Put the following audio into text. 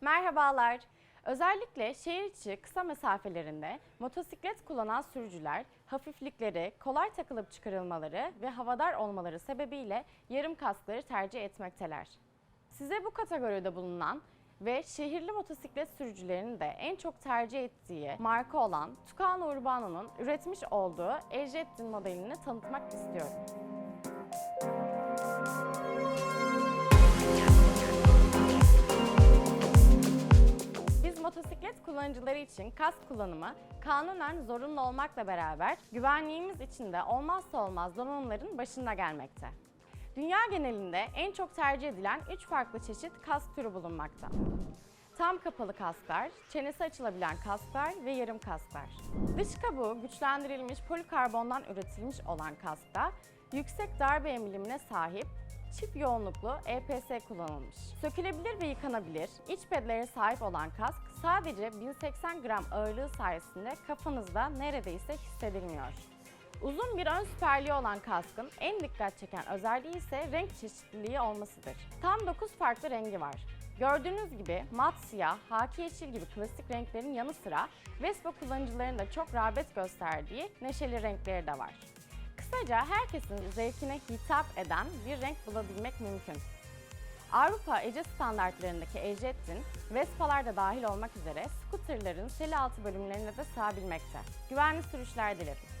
Merhabalar. Özellikle şehir içi kısa mesafelerinde motosiklet kullanan sürücüler hafiflikleri, kolay takılıp çıkarılmaları ve havadar olmaları sebebiyle yarım kaskları tercih etmekteler. Size bu kategoride bulunan ve şehirli motosiklet sürücülerinin de en çok tercih ettiği marka olan Tucano Urbano'nun üretmiş olduğu Ejettin modelini tanıtmak istiyorum. Kullanıcıları için kask kullanımı kanunen zorunlu olmakla beraber güvenliğimiz için de olmazsa olmaz donanımların başında gelmekte. Dünya genelinde en çok tercih edilen 3 farklı çeşit kask türü bulunmakta. Tam kapalı kasklar, çenesi açılabilen kasklar ve yarım kasklar. Dış kabuğu güçlendirilmiş polikarbondan üretilmiş olan kaskta yüksek darbe emilimine sahip çift yoğunluklu EPS kullanılmış. Sökülebilir ve yıkanabilir, iç pedlere sahip olan kask sadece 1080 gram ağırlığı sayesinde kafanızda neredeyse hissedilmiyor. Uzun bir ön süperliği olan kaskın en dikkat çeken özelliği ise renk çeşitliliği olmasıdır. Tam 9 farklı rengi var. Gördüğünüz gibi mat siyah, haki yeşil gibi klasik renklerin yanı sıra Vespa kullanıcılarının da çok rağbet gösterdiği neşeli renkleri de var. Kısaca herkesin zevkine hitap eden bir renk bulabilmek mümkün. Avrupa ECE standartlarındaki Ejettin, Vespa'lar da dahil olmak üzere scooterların seli altı bölümlerine de sığabilmekte. Güvenli sürüşler dilerim.